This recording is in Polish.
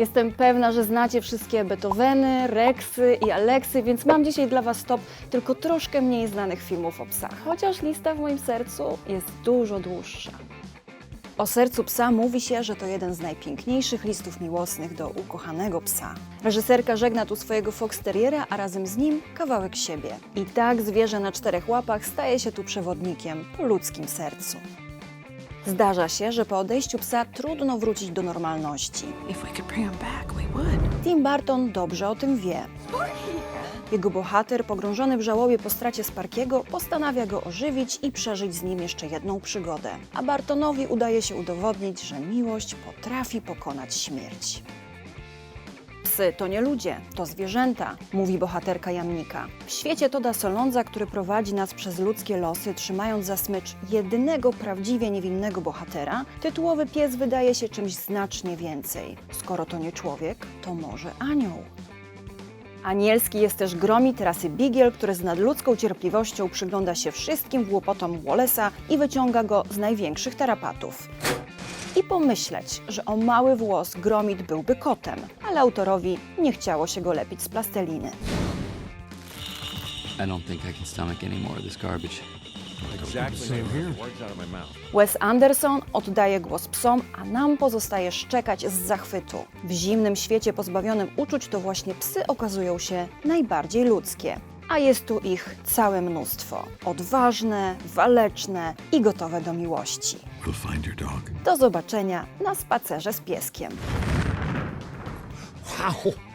Jestem pewna, że znacie wszystkie Beethoveny, Rexy i Aleksy, więc mam dzisiaj dla Was top tylko troszkę mniej znanych filmów o psach. Chociaż lista w moim sercu jest dużo dłuższa. O sercu psa mówi się, że to jeden z najpiękniejszych listów miłosnych do ukochanego psa. Reżyserka żegna tu swojego fox terriera, a razem z nim kawałek siebie. I tak zwierzę na czterech łapach staje się tu przewodnikiem po ludzkim sercu. Zdarza się, że po odejściu psa trudno wrócić do normalności. Tim Burton dobrze o tym wie. Jego bohater, pogrążony w żałobie po stracie Sparkiego, postanawia go ożywić i przeżyć z nim jeszcze jedną przygodę. A Bartonowi udaje się udowodnić, że miłość potrafi pokonać śmierć. Psy to nie ludzie, to zwierzęta, mówi bohaterka jamnika. W świecie Toda Solondza, który prowadzi nas przez ludzkie losy, trzymając za smycz jedynego prawdziwie niewinnego bohatera, tytułowy pies wydaje się czymś znacznie więcej. Skoro to nie człowiek, to może anioł. Anielski jest też gromit rasy Bigiel, który z nadludzką cierpliwością przygląda się wszystkim głupotom Wallace'a i wyciąga go z największych tarapatów. I pomyśleć, że o mały włos gromit byłby kotem, ale autorowi nie chciało się go lepić z plasteliny. I don't think I can stomach any more of this garbage. Wes Anderson oddaje głos psom, a nam pozostaje szczekać z zachwytu. W zimnym świecie pozbawionym uczuć to właśnie psy okazują się najbardziej ludzkie. A jest tu ich całe mnóstwo. Odważne, waleczne i gotowe do miłości. We'll find your dog. Do zobaczenia na spacerze z pieskiem. Wow.